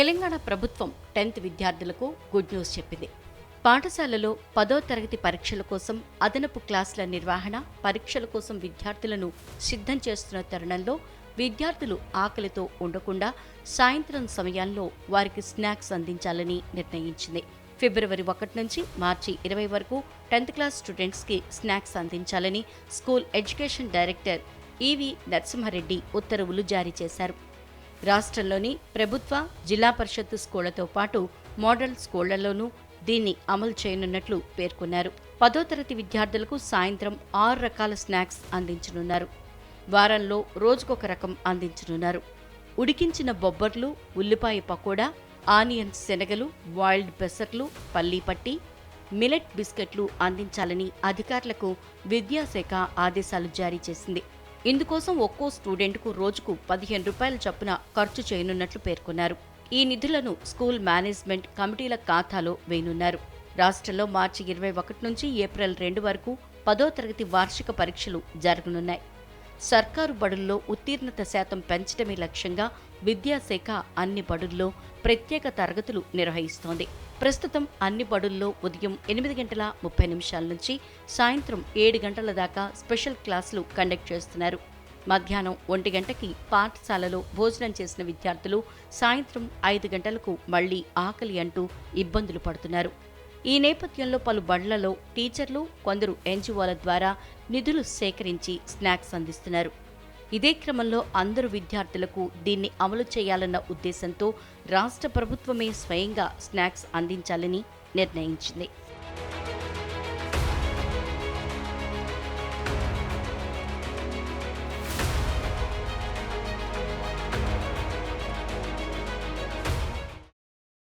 తెలంగాణ ప్రభుత్వం టెన్త్ విద్యార్థులకు good news చెప్పింది. పాఠశాలలో పదో తరగతి పరీక్షల కోసం అదనపు క్లాసుల నిర్వహణ పరీక్షల కోసం విద్యార్థులను సిద్ధం చేస్తున్న తరుణంలో విద్యార్థులు ఆకలితో ఉండకుండా సాయంత్రం సమయాల్లో వారికి స్నాక్స్ అందించాలని నిర్ణయించింది. ఫిబ్రవరి ఒకటి నుంచి మార్చి ఇరవై వరకు టెన్త్ క్లాస్ స్టూడెంట్స్కి స్నాక్స్ అందించాలని school education director EV Narasimhareddy ఉత్తర్వులు జారీ చేశారు. రాష్ట్రంలోని ప్రభుత్వ జిల్లా పరిషత్ స్కూళ్ళతో పాటు మోడల్ స్కూళ్ళలోనూ దీన్ని అమలు చేయనున్నట్లు పేర్కొన్నారు. పదో తరగతి విద్యార్థులకు సాయంత్రం ఆరు రకాల స్నాక్స్ అందించనున్నారు. వారంలో రోజుకొక రకం అందించనున్నారు. ఉడికించిన బొబ్బర్లు ఉల్లిపాయ పకోడా ఆనియన్ శనగలు బాయిల్డ్ పెసర్లు పల్లీ పట్టి మిలెట్ బిస్కెట్లు అందించాలని అధికారులకు విద్యాశాఖ ఆదేశాలు జారీ చేసింది. ఇందుకోసం ఒక్కో స్టూడెంట్కు రోజుకు పదిహేను రూపాయల చొప్పున ఖర్చు చేయనున్నట్లు పేర్కొన్నారు. ఈ నిధులను స్కూల్ మేనేజ్మెంట్ కమిటీల ఖాతాలో వేయనున్నారు. రాష్ట్రంలో మార్చి ఇరవై ఒకటి నుంచి ఏప్రిల్ రెండు వరకు పదో తరగతి వార్షిక పరీక్షలు జరగనున్నాయి. సర్కారు బడుల్లో ఉత్తీర్ణత శాతం పెంచడమే లక్ష్యంగా విద్యాశాఖ అన్ని బడుల్లో ప్రత్యేక తరగతులు నిర్వహిస్తోంది. ప్రస్తుతం అన్ని బడుల్లో ఉదయం ఎనిమిది గంటల ముప్పై నిమిషాల నుంచి సాయంత్రం ఏడు గంటల దాకా స్పెషల్ క్లాసులు కండక్ట్ చేస్తున్నారు. మధ్యాహ్నం ఒంటి గంటకి పాఠశాలలో భోజనం చేసిన విద్యార్థులు సాయంత్రం ఐదు గంటలకు మళ్ళీ ఆకలి అంటూ ఇబ్బందులు పడుతున్నారు. ఈ నేపథ్యంలో పలు బండ్లలో టీచర్లు కొందరు ఎన్జిఓల ద్వారా నిధులు సేకరించి స్నాక్స్ అందిస్తున్నారు. ఇదే క్రమంలో అందరు విద్యార్థులకు దీన్ని అమలు చేయాలన్న ఉద్దేశంతో రాష్ట్ర ప్రభుత్వమే స్వయంగా స్నాక్స్ అందించాలని నిర్ణయించింది.